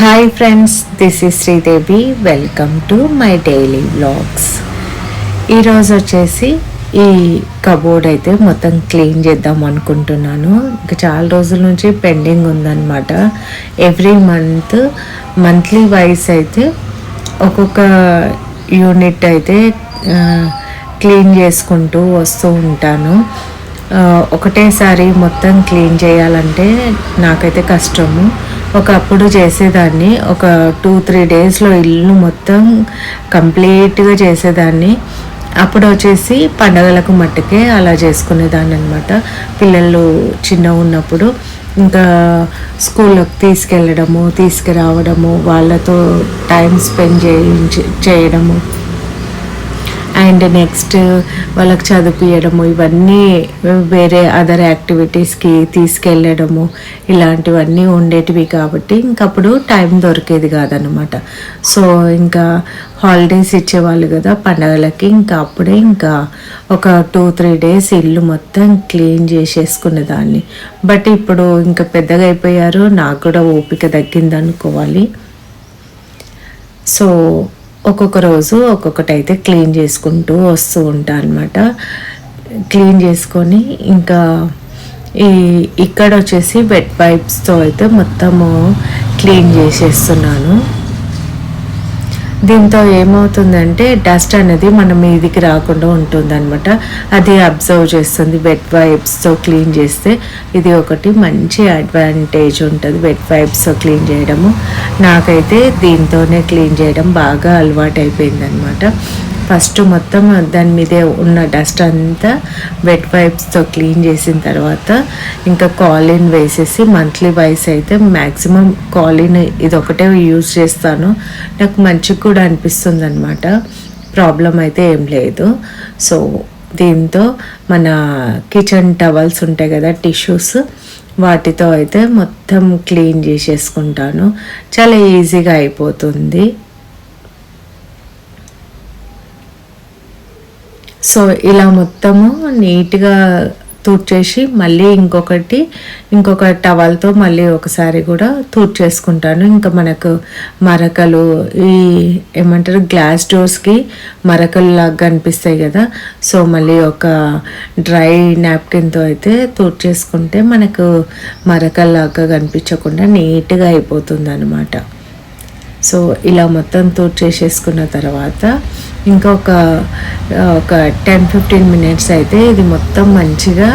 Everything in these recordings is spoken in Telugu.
Hi friends this is Sridevi welcome to my daily vlogs ఈరోజు వచ్చేసి ఈ కబోర్డ్ అయితే మొత్తం క్లీన్ చేద్దాం అనుకుంటున్నాను. ఇంకా చాలా రోజుల నుంచి పెండింగ్ ఉందన్నమాట. ఎవ్రీ మంత్ మంత్లీ వైస్ అయితే ఒక్కొక్క యూనిట్ అయితే క్లీన్ చేసుకుంటూ వస్తూ ఉంటాను. ఒకటేసారి మొత్తం క్లీన్ చేయాలంటే నాకైతే కష్టము. ఒకప్పుడు చేసేదాన్ని. ఒక టూ త్రీ డేస్లో ఇల్లు మొత్తం కంప్లీట్గా చేసేదాన్ని. అప్పుడు వచ్చేసి పండగలకు మట్టుకే అలా చేసుకునేదాన్ని అనమాట పిల్లలు చిన్న ఉన్నప్పుడు ఇంకా స్కూల్లోకి తీసుకెళ్ళడము తీసుకురావడము వాళ్ళతో టైం స్పెండ్ చేయించి చేయడము. అండ్ నెక్స్ట్ వాళ్ళకి చదివించడము ఇవన్నీ వేరే అదర్ యాక్టివిటీస్కి తీసుకెళ్ళడము ఇలాంటివన్నీ ఉండేటివి కాబట్టి ఇంకప్పుడు టైం దొరికేది కాదనమాట సో ఇంకా హాలిడేస్ ఇచ్చేవాళ్ళు కదా పండగలకి ఇంకా అప్పుడే ఇంకా ఒక టూ త్రీ డేస్ ఇల్లు మొత్తం క్లీన్ చేసేసుకునేదాన్ని బట్ ఇప్పుడు ఇంకా పెద్దగా అయిపోయారు నాకు కూడా ఓపిక తగ్గింది అనుకోవాలి సో ఒక్కొక్క రోజు ఒక్కొక్కటి అయితే క్లీన్ చేసుకుంటూ వస్తూ ఉంటా అనమాట క్లీన్ చేసుకొని ఇంకా ఈ ఇక్కడ వచ్చేసి వెట్ పైప్స్తో అయితే మొత్తము క్లీన్ చేసేస్తున్నాను. దీంతో ఏమవుతుందంటే డస్ట్ అనేది మన మీదికి రాకుండా ఉంటుందన్నమాట. అది అబ్జర్వ్ చేస్తుంది వెట్ వైప్స్తో క్లీన్ చేస్తే ఇది ఒకటి మంచి అడ్వాంటేజ్ ఉంటుంది వెట్ వైప్స్తో క్లీన్ చేయడము. నాకైతే దీంతోనే క్లీన్ చేయడం బాగా అలవాటు అయిపోయింది అనమాట ఫస్ట్ మొత్తం దాని మీదే ఉన్న డస్ట్ అంతా వెట్ వైప్స్తో క్లీన్ చేసిన తర్వాత ఇంకా కాలిన్ వేసేసి మంత్లీ వైస్ అయితే మ్యాక్సిమం కాలిన్ ఇది ఒకటే యూజ్ చేస్తాను. నాకు మంచిగా కూడా అనిపిస్తుంది అనమాట ప్రాబ్లం అయితే ఏం లేదు. సో దీంతో మన కిచెన్ టవల్స్ ఉంటాయి కదా టిష్యూస్ వాటితో అయితే మొత్తం క్లీన్ చేసేసుకుంటాను. చాలా ఈజీగా అయిపోతుంది. సో ఇలా మొత్తము నీట్గా తూడ్చేసి మళ్ళీ ఇంకొకటి ఇంకొక టవల్తో మళ్ళీ ఒకసారి కూడా తూడ్చేసుకుంటాను. ఇంకా మనకు మరకలు ఈ ఏమంటారు గ్లాస్ డోర్స్కి మరకలు లాగా కనిపిస్తాయి కదా. సో మళ్ళీ ఒక డ్రై నాప్కిన్తో అయితే తూడ్చేసుకుంటే మనకు మరకల్లాగా కనిపించకుండా నీట్గా అయిపోతుంది అనమాట సో ఇలా మొత్తం తూట్ చేసేసుకున్న తర్వాత ఇంకొక ఒక టెన్ ఫిఫ్టీన్ మినిట్స్ అయితే ఇది మొత్తం మంచిగా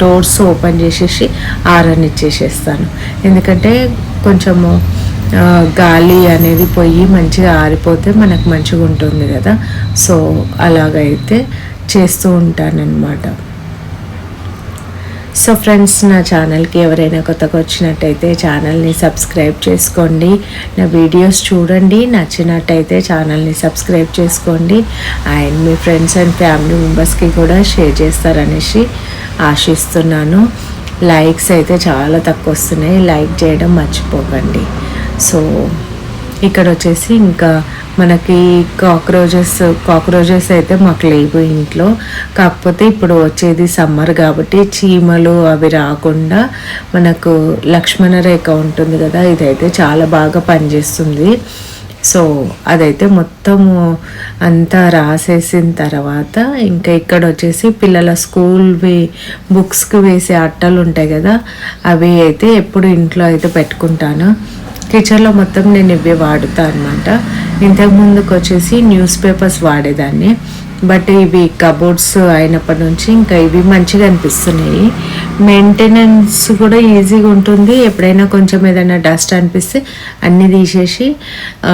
డోర్స్ ఓపెన్ చేసేసి ఆరనిచ్చేసేస్తాను ఎందుకంటే కొంచెము గాలి అనేది పోయి మంచిగా ఆరిపోతే మనకు మంచిగా ఉంటుంది కదా. సో అలాగైతే చేస్తూ ఉంటానన్నమాట. సో ఫ్రెండ్స్ నా ఛానల్కి ఎవరైనా కొత్తగా వచ్చినట్టయితే ఛానల్ని సబ్స్క్రైబ్ చేసుకోండి. నా వీడియోస్ చూడండి. నచ్చినట్టయితే ఛానల్ని సబ్స్క్రైబ్ చేసుకోండి. అండ్ మీ ఫ్రెండ్స్ అండ్ ఫ్యామిలీ మెంబర్స్కి కూడా షేర్ చేస్తారనేసి ఆశిస్తున్నాను. లైక్స్ అయితే చాలా తక్కువ వస్తున్నాయి. లైక్ చేయడం మర్చిపోకండి. సో ఇక్కడ వచ్చేసి ఇంకా మనకి కాక్రోచెస్ కాక్రోచెస్ అయితే మాకు లేవు ఇంట్లో. కాకపోతే ఇప్పుడు వచ్చేది సమ్మర్ కాబట్టి చీమలు అవి రాకుండా మనకు లక్ష్మణ రేఖ ఉంటుంది కదా ఇదైతే చాలా బాగా పనిచేస్తుంది. సో అదైతే మొత్తము అంతా రాసేసిన తర్వాత ఇంకా ఇక్కడ వచ్చేసి పిల్లల స్కూల్వి బుక్స్కి వేసే అట్టలు ఉంటాయి కదా అవి అయితే ఎప్పుడు ఇంట్లో అయితే పెట్టుకుంటాను. కిచెన్లో మొత్తం నేను ఇవి వాడుతా అనమాట ఇంతకు ముందుకు వచ్చేసి న్యూస్ పేపర్స్ వాడేదాన్ని. బట్ ఇవి కబోర్డ్స్ అయినప్పటి నుంచి ఇంకా ఇవి మంచిగా అనిపిస్తున్నాయి. మెయింటెనెన్స్ కూడా ఈజీగా ఉంటుంది. ఎప్పుడైనా కొంచెం ఏదైనా డస్ట్ అనిపిస్తే అన్నీ తీసేసి ఆ,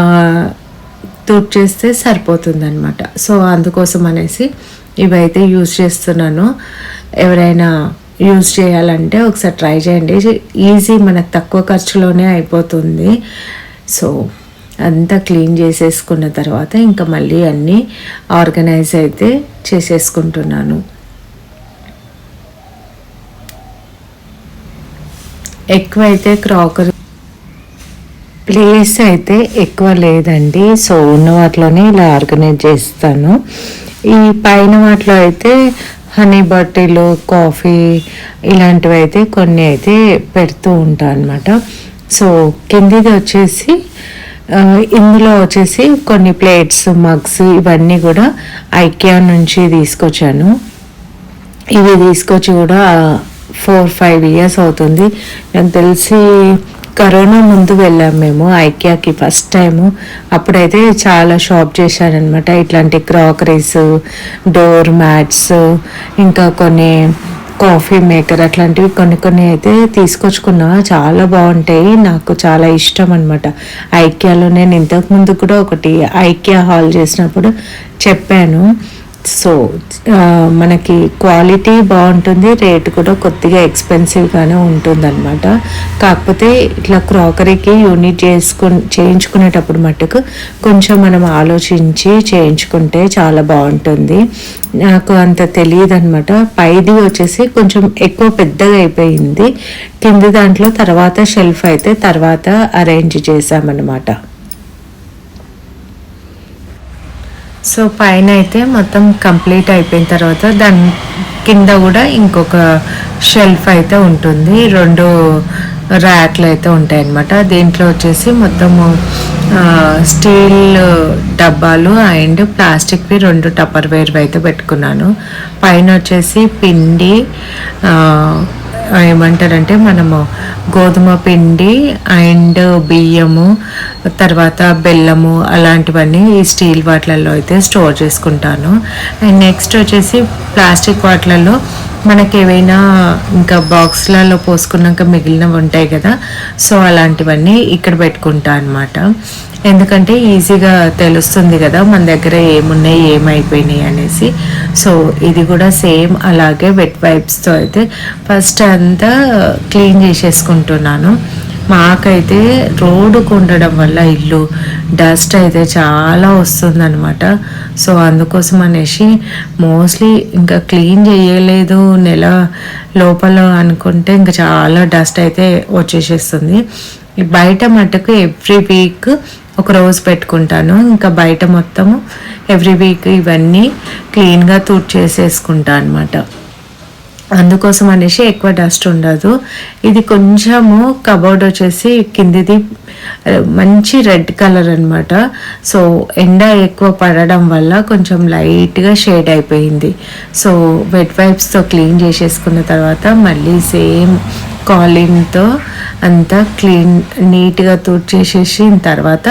తుడిచేస్తే సరిపోతుంది అనమాట సో అందుకోసం అనేసి ఇవైతే యూజ్ చేస్తున్నాను. ఎవరైనా యూజ్ చేయాలంటే ఒకసారి ట్రై చేయండి. ఈజీ మనకు తక్కువ ఖర్చులోనే అయిపోతుంది. సో అంతా క్లీన్ చేసేసుకున్న తర్వాత ఇంకా మళ్ళీ అన్నీ ఆర్గనైజ్ అయితే చేసేసుకుంటున్నాను. ఎక్కువ అయితే క్రాకరీ ప్లేస్ అయితే ఎక్కువ లేదండి. సో ఉన్న వాటిలోనే ఇలా ఆర్గనైజ్ చేస్తాను. ఈ పైన వాటిలో అయితే హనీ బట్టీలు కాఫీ ఇలాంటివి అయితే కొన్ని అయితే పెడుతూ ఉంటాను అనమాట సో కిందిది వచ్చేసి ఇందులో వచ్చేసి కొన్ని ప్లేట్స్ మగ్స్ ఇవన్నీ కూడా ఐకియా నుంచి తీసుకొచ్చాను. ఇవి తీసుకొచ్చి కూడా ఫోర్ ఫైవ్ ఇయర్స్ అవుతుంది. నాకు తెలిసి కరోనా ముందు వెళ్ళాం మేము ఐకియాకి ఫస్ట్ టైము అప్పుడైతే చాలా షాప్ చేశారనమాట ఇట్లాంటి క్రాకరీస్ డోర్ మ్యాట్స్ ఇంకా కొన్ని కాఫీ మేకర్ అట్లాంటివి కొన్ని కొన్ని అయితే తీసుకొచ్చుకున్నా. చాలా బాగుంటాయి. నాకు చాలా ఇష్టం అనమాట ఐక్యాలో నేను ఇంతకుముందు కూడా ఒకటి ఐక్యా హాల్ చేసినప్పుడు చెప్పాను. సో uh, మనకి క్వాలిటీ బాగుంటుంది రేట్ కూడా కొద్దిగా ఎక్స్పెన్సివ్గానే ఉంటుందన్నమాట. కాకపోతే ఇట్లా క్రాకరీకి యూనిట్ చేసుకు చేయించుకునేటప్పుడు మట్టుకు కొంచెం మనం ఆలోచించి చేయించుకుంటే చాలా బాగుంటుంది. నాకు అంత తెలియదు అనమాట పైది వచ్చేసి కొంచెం ఎక్కువ పెద్దగా అయిపోయింది. కింది దాంట్లో తర్వాత షెల్ఫ్ అయితే తర్వాత అరేంజ్ చేసామన్నమాట సో పైన అయితే మొత్తం కంప్లీట్ అయిపోయిన తర్వాత దాని కింద కూడా ఇంకొక షెల్ఫ్ అయితే ఉంటుంది. రెండు ర్యాక్లు అయితే ఉంటాయి అన్నమాట దీంట్లో వచ్చేసి మొత్తము స్టీల్ డబ్బాలు అండ్ ప్లాస్టిక్వి రెండు టప్పర్ వేర్వి అయితే పెట్టుకున్నాను. పైన వచ్చేసి పిండి ఏమంటారంటే మనము గోధుమ పిండి అండ్ బియ్యము తర్వాత బెల్లము అలాంటివన్నీ ఈ స్టీల్ వాటిలలో అయితే స్టోర్ చేసుకుంటాను. అండ్ నెక్స్ట్ వచ్చేసి ప్లాస్టిక్ వాటిలలో మనకి ఇంకా బాక్స్లలో పోసుకున్నాక మిగిలినవి ఉంటాయి కదా సో అలాంటివన్నీ ఇక్కడ పెట్టుకుంటా అనమాట ఎందుకంటే ఈజీగా తెలుస్తుంది కదా మన దగ్గర ఏమున్నాయి ఏమైపోయినాయి అనేసి. సో ఇది కూడా సేమ్ అలాగే వెట్ వైప్స్తో అయితే ఫస్ట్ అంతా క్లీన్ చేసేసుకుంటున్నాను. మాకైతే రోడ్డుకు ఉండడం వల్ల ఇల్లు డస్ట్ అయితే చాలా వస్తుందనమాట సో అందుకోసం అనేసి మోస్ట్లీ ఇంకా క్లీన్ చేయలేదు. నెల లోపల అనుకుంటే ఇంకా చాలా డస్ట్ అయితే వచ్చేసేస్తుంది. బయట మటుకు ఎవ్రీ వీక్ ఒక రోజు పెట్టుకుంటాను. ఇంకా బయట మొత్తము ఎవ్రీ వీక్ ఇవన్నీ క్లీన్గా తుడిచేసేసుకుంటా అనమాట అందుకోసం అనేసి ఎక్కువ డస్ట్ ఉండదు. ఇది కొంచెము కబోర్డ్ వచ్చేసి కిందిది మంచి రెడ్ కలర్ అనమాట సో ఎండ ఎక్కువ పడడం వల్ల కొంచెం లైట్గా షేడ్ అయిపోయింది. సో వెట్ వైప్స్తో క్లీన్ చేసేసుకున్న తర్వాత మళ్ళీ సేమ్ కాలిన్తో అంతా క్లీన్ నీట్గా తుడిచేసేసిన తర్వాత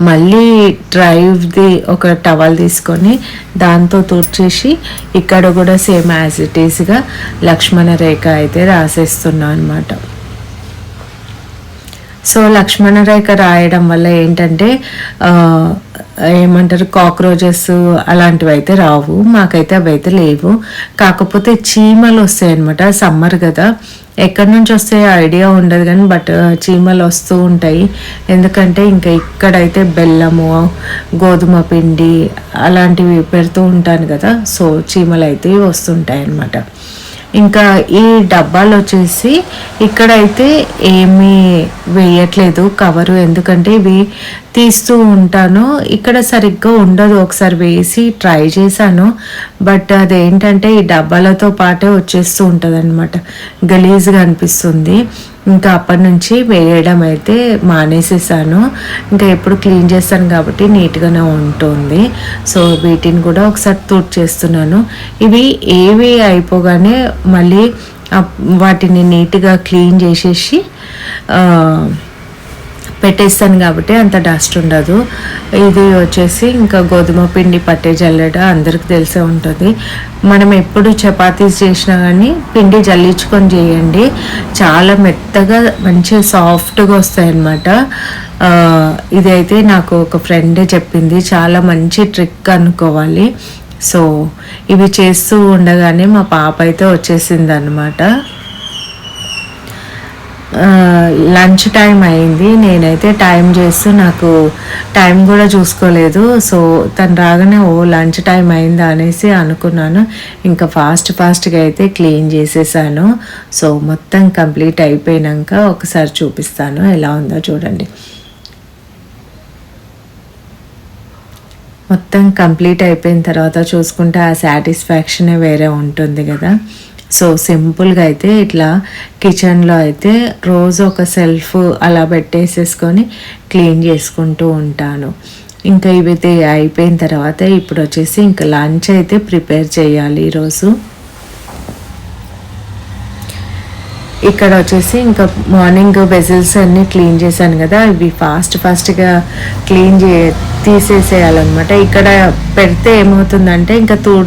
మళ్ళీ డ్రైవ్ది ఒక టవల్ తీసుకొని దాంతో తుడిచేసి ఇక్కడ కూడా సేమ్ యాజ్ ఇట్ ఈస్గా లక్ష్మణ రేఖ అయితే రాసేస్తున్నా అనమాట సో లక్ష్మణ రేఖ రాయడం వల్ల ఏంటంటే ఏమంటారు కాక్రోచెస్ అలాంటివి అయితే రావు. మాకైతే అవి అయితే లేవు. కాకపోతే చీమలు వస్తాయి అనమాట సమ్మర్ కదా. ఎక్కడి నుంచి వస్తాయో ఐడియా ఉండదు కానీ బట్ uh, చీమలు వస్తూ ఉంటాయి. ఎందుకంటే ఇంకా ఇక్కడైతే బెల్లము గోధుమ పిండి అలాంటివి పెడుతూ ఉంటాను కదా. సో చీమలు అయితే వస్తుంటాయి అన్నమాట. ఇంకా ఈ డబ్బాలు వచ్చేసి ఇక్కడైతే ఏమీ వేయట్లేదు కవరు ఎందుకంటే ఇవి తీస్తూ ఉంటాను. ఇక్కడ సరిగ్గా ఉండదు ఒకసారి వేసి ట్రై చేశాను. బట్ అదేంటంటే ఈ డబ్బాలతో పాటే వచ్చేస్తూ ఉంటుంది అనమాట గలీజ్గా అనిపిస్తుంది. ఇంకా అప్పటి నుంచి వేయడం అయితే మానేసేసాను. ఇంకా ఎప్పుడు క్లీన్ చేస్తాను కాబట్టి నీట్గానే ఉంటుంది. సో వీటిని కూడా ఒకసారి తూట్ చేస్తున్నాను. ఇవి ఏవి అయిపోగానే మళ్ళీ వాటిని నీట్గా క్లీన్ చేసేసి పెట్టేస్తాను కాబట్టి అంత డస్ట్ ఉండదు. ఇది వచ్చేసి ఇంకా గోధుమ పిండి పట్టే జల్లెడ అందరికి తెలిసే ఉంటుంది. మనం ఎప్పుడు చపాతీస్ చేసినా కానీ పిండి జల్లించుకొని చేయండి. చాలా మెత్తగా మంచిగా సాఫ్ట్గా వస్తాయి అన్నమాట ఇదైతే నాకు ఒక ఫ్రెండే చెప్పింది. చాలా మంచి ట్రిక్ అనుకోవాలి. సో ఇవి చేస్తూ ఉండగానే మా పాప అయితే వచ్చేసింది అనమాట లంచ్ టైం అయింది. నేనైతే టైం చేస్తూ నాకు టైం కూడా చూసుకోలేదు. సో తను రాగానే ఓ లంచ్ టైం అయిందా? అనేసి అనుకున్నాను. ఇంకా ఫాస్ట్ ఫాస్ట్గా అయితే క్లీన్ చేసేసాను. సో మొత్తం కంప్లీట్ అయిపోయినాక ఒకసారి చూపిస్తాను. ఎలా ఉందో చూడండి. మొత్తం కంప్లీట్ అయిపోయిన తర్వాత చూసుకుంటే ఆ సాటిస్ఫాక్షనే వేరే ఉంటుంది కదా. సో సింపుల్గా అయితే ఇట్లా కిచెన్లో అయితే రోజు ఒక సెల్ఫ్ అలా పెట్టేసేసుకొని క్లీన్ చేసుకుంటూ ఉంటాను. ఇంకా ఇవైతే అయిపోయిన తర్వాత ఇప్పుడు వచ్చేసి ఇంకా లంచ్ అయితే ప్రిపేర్ చేయాలి ఈరోజు. ఇక్కడ వచ్చేసి ఇంకా మార్నింగ్ వెజిల్స్ అన్ని క్లీన్ చేశాను కదా. ఇవి ఫాస్ట్ ఫాస్ట్గా క్లీన్ చే తీసేసేయాలన్నమాట. ఇక్కడ పెడితే ఏమవుతుందంటే ఇంకా తూ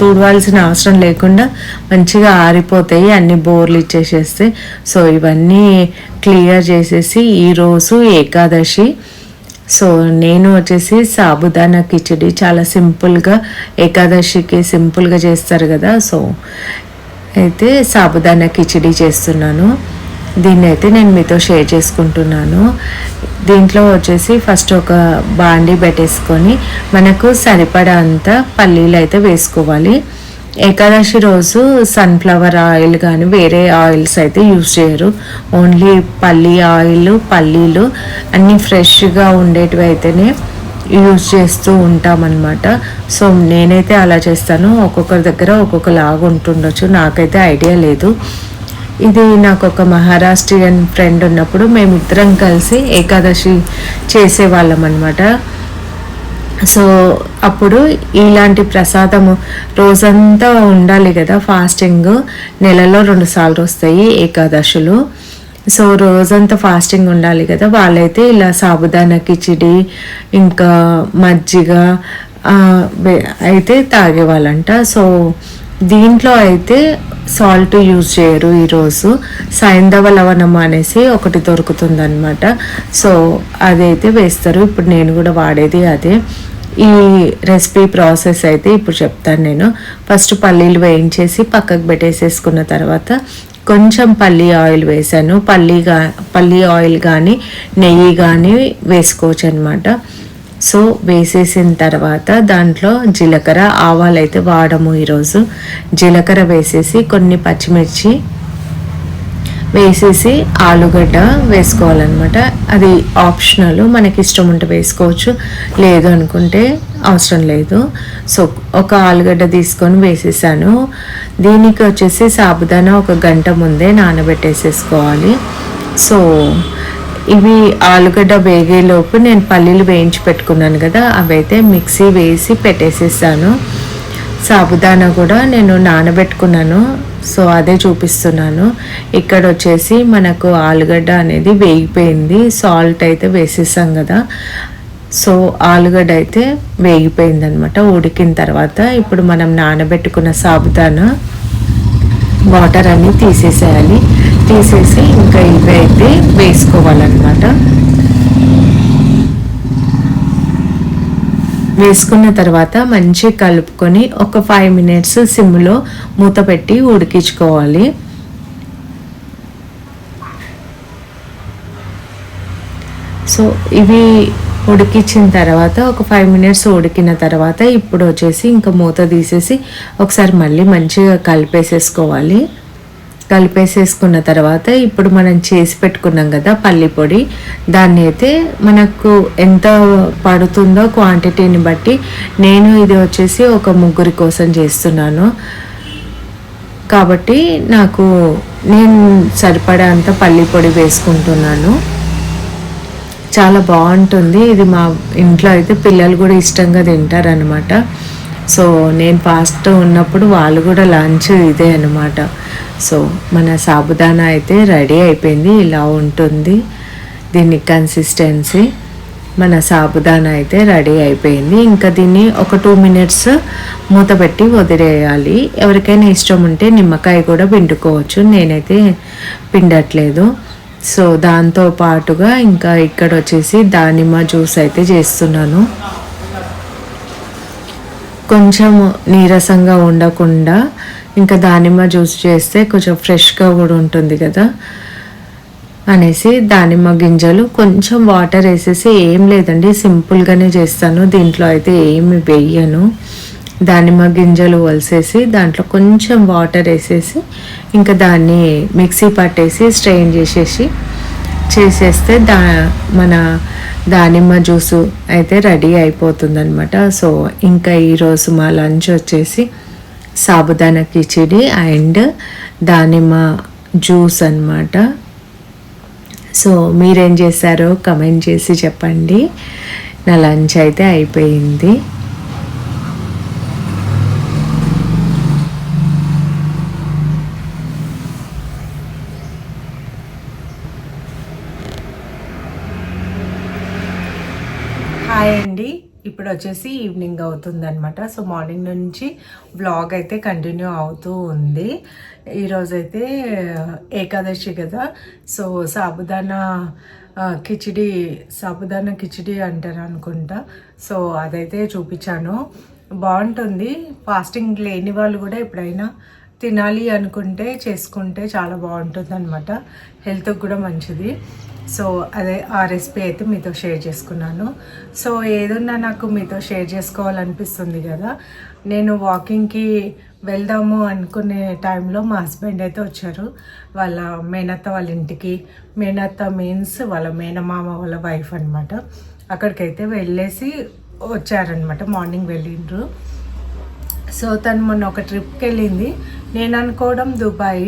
తూడవాల్సిన అవసరం లేకుండా మంచిగా ఆరిపోతాయి. అన్ని బోర్లు ఇచ్చేసేస్తే. సో ఇవన్నీ క్లియర్ చేసేసి ఈరోజు ఏకాదశి. సో నేను వచ్చేసి సాబుదానా కిచడి చాలా సింపుల్గా ఏకాదశికి సింపుల్గా చేస్తారు కదా. సో అయితే సాబుదానా కిచిడి చేస్తున్నాను. దీన్ని అయితే నేను మీతో షేర్ చేసుకుంటున్నాను. దీంట్లో వచ్చేసి ఫస్ట్ ఒక బాండి పెట్టేసుకొని మనకు సరిపడా అంత పల్లీలు అయితే వేసుకోవాలి. ఏకాదశి రోజు సన్ఫ్లవర్ ఆయిల్ కానీ వేరే ఆయిల్స్ అయితే యూస్ చేయరు. ఓన్లీ పల్లీ ఆయిల్ పల్లీలు అన్నీ ఫ్రెష్గా ఉండేటివి అయితేనే యూజ్ చేస్తూ ఉంటామన్నమాట. సో నేనైతే అలా చేస్తాను. ఒక్కొక్కరి దగ్గర ఒక్కొక్క లాగా ఉంటుండొచ్చు. నాకైతే ఐడియా లేదు. ఇది నాకు ఒక మహారాష్ట్రియన్ ఫ్రెండ్ ఉన్నప్పుడు మేమిద్దరం కలిసి ఏకాదశి చేసేవాళ్ళం అనమాట సో అప్పుడు ఇలాంటి ప్రసాదము రోజంతా ఉండాలి కదా ఫాస్టింగ్. నెలలో రెండు సార్లు వస్తాయి ఏకాదశులు. సో రోజంతా ఫాస్టింగ్ ఉండాలి కదా. వాళ్ళైతే ఇలా సాబుదానా కిచిడి ఇంకా మజ్జిగ అయితే తాగేవాళ్ళంట. సో దీంట్లో అయితే సాల్ట్ యూజ్ చేయరు ఈరోజు. సైంధవ లవణం అనేసి ఒకటి దొరుకుతుందనమాట సో అదైతే వేస్తారు. ఇప్పుడు నేను కూడా వాడేది అదే. ఈ రెసిపీ ప్రాసెస్ అయితే ఇప్పుడు చెప్తాను నేను. ఫస్ట్ పల్లీలు వేయించేసి పక్కకు పెట్టేసేసుకున్న తర్వాత కొంచెం పల్లీ ఆయిల్ వేసాను. పల్లీ గా పల్లీ ఆయిల్ కానీ నెయ్యి కానీ వేసుకోవచ్చు అనమాట సో వేసేసిన తర్వాత దాంట్లో జీలకర్ర ఆవాలు అయితే వాడము ఈరోజు. జీలకర్ర వేసేసి కొన్ని పచ్చిమిర్చి వేసేసి ఆలుగడ్డ వేసుకోవాలన్నమాట. అది ఆప్షనల్ మనకి ఇష్టం ఉంటే వేసుకోవచ్చు. లేదు అనుకుంటే అవసరం లేదు. సో ఒక ఆలుగడ్డ తీసుకొని వేసేసాను. దీనికి వచ్చేసి సాబుదానా ఒక గంట ముందే నానబెట్టేసేసుకోవాలి. సో ఇవి ఆలుగడ్డ వేగేలోపు నేను పల్లీలు వేయించి పెట్టుకున్నాను కదా అవైతే మిక్సీ వేసి పెట్టేసేసాను. సాబుదానా కూడా నేను నానబెట్టుకున్నాను. సో అదే చూపిస్తున్నాను. ఇక్కడ వచ్చేసి మనకు ఆలుగడ్డ అనేది వేగిపోయింది. సాల్ట్ అయితే వేసేసాం కదా. సో ఆలుగడ్డ అయితే వేగిపోయింది అనమాట ఉడికిన తర్వాత ఇప్పుడు మనం నానబెట్టుకున్న సాబుదానా వాటర్ అన్నీ తీసేసేయాలి. తీసేసి ఇంకా ఇవి అయితే వేసుకోవాలన్నమాట. వేసుకున్న తర్వాత మంచి కలుపుకొని ఒక ఫైవ్ మినిట్స్ సిమ్లో మూత పెట్టి ఉడికించుకోవాలి. సో ఇవి ఉడికించిన తర్వాత ఒక ఫైవ్ మినిట్స్ ఉడికిన తర్వాత ఇప్పుడు వచ్చేసి ఇంకా మూత తీసేసి ఒకసారి మళ్ళీ మంచిగా కలిపేసేసుకోవాలి. కలిపేసేసుకున్న తర్వాత ఇప్పుడు మనం చేసి పెట్టుకున్నాం కదా పల్లి పొడి. దాన్ని అయితే మనకు ఎంత పడుతుందో క్వాంటిటీని బట్టి నేను ఇది వచ్చేసి ఒక ముగ్గురి కోసం చేస్తున్నాను. కాబట్టి నాకు నేను సరిపడా అంత పల్లి పొడి వేసుకుంటున్నాను. చాలా బాగుంటుంది. ఇది మా ఇంట్లో అయితే పిల్లలు కూడా ఇష్టంగా తింటారనమాట సో నేను ఫాస్ట్ ఉన్నప్పుడు వాళ్ళు కూడా లంచ్ ఇదే అనమాట సో మన సాబుదానా అయితే రెడీ అయిపోయింది ఇలా ఉంటుంది. దీని కన్సిస్టెన్సీ మన సాబుదానా అయితే రెడీ అయిపోయింది. ఇంకా దీన్ని ఒక టూ మినిట్స్ మూత పెట్టి వదిలేయాలి. ఎవరికైనా ఇష్టం ఉంటే నిమ్మకాయ కూడా పిండుకోవచ్చు. నేనైతే పిండట్లేదు. సో దాంతో పాటుగా ఇంకా ఇక్కడ వచ్చేసి దానిమ్మ జ్యూస్ అయితే చేస్తున్నాను. కొంచెం నీరసంగా ఉండకుండా ఇంకా దానిమ్మ జ్యూస్ చేస్తే కొంచెం ఫ్రెష్గా కూడా ఉంటుంది కదా అనేసి దానిమ్మ గింజలు కొంచెం వాటర్ వేసేసి ఏం లేదండి సింపుల్గానే చేస్తాను. దీంట్లో అయితే ఏమి వేయను. దానిమ్మ గింజలు వలిసేసి దాంట్లో కొంచెం వాటర్ వేసేసి ఇంకా దాన్ని మిక్సీ పట్టేసి స్ట్రెయిన్ చేసేసి చేసేస్తే దా మన దానిమ్మ జ్యూసు అయితే రెడీ అయిపోతుంది అనమాట సో ఇంకా ఈరోజు మా లంచ్ వచ్చేసి సాబుదానా కిచిడి అండ్ దానిమ్మ జ్యూస్ అన్నమాట. సో మీరేం చేశారో కమెంట్ చేసి చెప్పండి. నా లంచ్ అయితే అయిపోయింది హాయ్ అండి ఇప్పుడు వచ్చేసి ఈవినింగ్ అవుతుందనమాట సో మార్నింగ్ నుంచి బ్లాగ్ అయితే కంటిన్యూ అవుతూ ఉంది. ఈరోజైతే ఏకాదశి కదా. సో సాబుదానా కిచిడి సాబుదానా కిచిడి అంటారు అనుకుంటా. సో అదైతే చూపించాను. బాగుంటుంది. ఫాస్టింగ్ లేని వాళ్ళు కూడా ఎప్పుడైనా తినాలి అనుకుంటే చేసుకుంటే చాలా బాగుంటుంది అనమాట హెల్త్కి కూడా మంచిది. సో అదే ఆ రెసిపీ అయితే మీతో షేర్ చేసుకున్నాను. సో ఏదున్నా నాకు మీతో షేర్ చేసుకోవాలనిపిస్తుంది కదా నేను వాకింగ్కి వెళ్దాము అనుకునే టైంలో మా హస్బెండ్ అయితే వచ్చారు. వాళ్ళ మేనత్త వాళ్ళ ఇంటికి. మేనత్త మీన్స్ వాళ్ళ మేనమామ వాళ్ళ వైఫ్ అనమాట అక్కడికైతే వెళ్ళేసి వచ్చారనమాట మార్నింగ్ వెళ్ళిండ్రు. సో తను మొన్న ఒక ట్రిప్కి వెళ్ళింది నేను అనుకోవడం దుబాయ్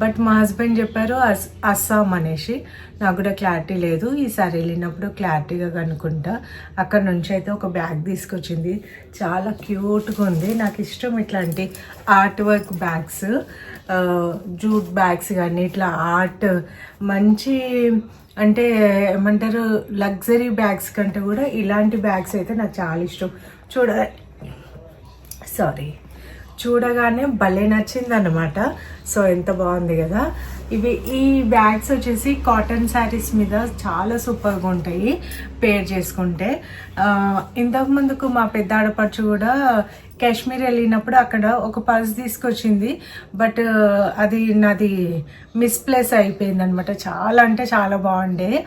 బట్ మా హస్బెండ్ చెప్పారు అస్ అస్సాం అనేసి. నాకు కూడా క్లారిటీ లేదు. ఈసారి వెళ్ళినప్పుడు క్లారిటీగా కనుక్కుంటా. అక్కడ నుంచి అయితే ఒక బ్యాగ్ తీసుకొచ్చింది. చాలా క్యూట్గా ఉంది. నాకు ఇష్టం ఇట్లాంటి art work bags jute bags కానీ ఇట్లా ఆర్ట్ మంచి అంటే ఏమంటారు లగ్జరీ బ్యాగ్స్ కంటే కూడా ఇలాంటి బ్యాగ్స్ అయితే నాకు చాలా ఇష్టం. చూడ సారీ చూడగానే భలే నచ్చింది అనమాట సో ఎంత బాగుంది కదా. ఇవి ఈ బ్యాగ్స్ వచ్చేసి కాటన్ శారీస్ మీద చాలా సూపర్గా ఉంటాయి పేర్ చేసుకుంటే. ఇంతకు ముందుకు మా పెద్ద ఆడపడుచు కూడా కాశ్మీర్ వెళ్ళినప్పుడు అక్కడ ఒక పర్స్ తీసుకొచ్చింది. బట్ అది నాది మిస్ప్లేస్ అయిపోయింది అనమాట చాలా అంటే చాలా బాగుండే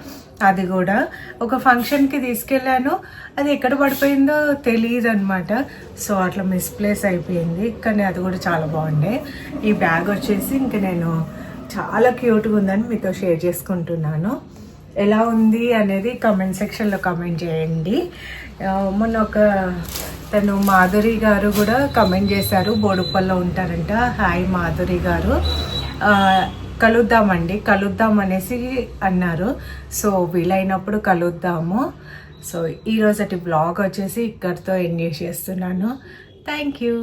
అది కూడా. ఒక ఫంక్షన్కి తీసుకెళ్ళాను. అది ఎక్కడ పడిపోయిందో తెలియదు అనమాట సో అట్లా మిస్ప్లేస్ అయిపోయింది. కానీ అది కూడా చాలా బాగుండే. ఈ బ్యాగ్ వచ్చేసి ఇంక నేను చాలా క్యూట్గా ఉందని మీతో షేర్ చేసుకుంటున్నాను. ఎలా ఉంది అనేది కమెంట్ సెక్షన్లో కమెంట్ చేయండి. మొన్న ఒక తను మాధురి గారు కూడా కమెంట్ చేశారు బోడుప్పల్లో ఉంటారంట. హాయ్ మాధురి గారు. కలుద్దామండి కలుద్దాం అనేసి అన్నారు. సో వీలైనప్పుడు కలుద్దాము. సో ఈరోజటి బ్లాగ్ వచ్చేసి ఇక్కడితో ఎండ్ చేస్తున్నాను. Thank you.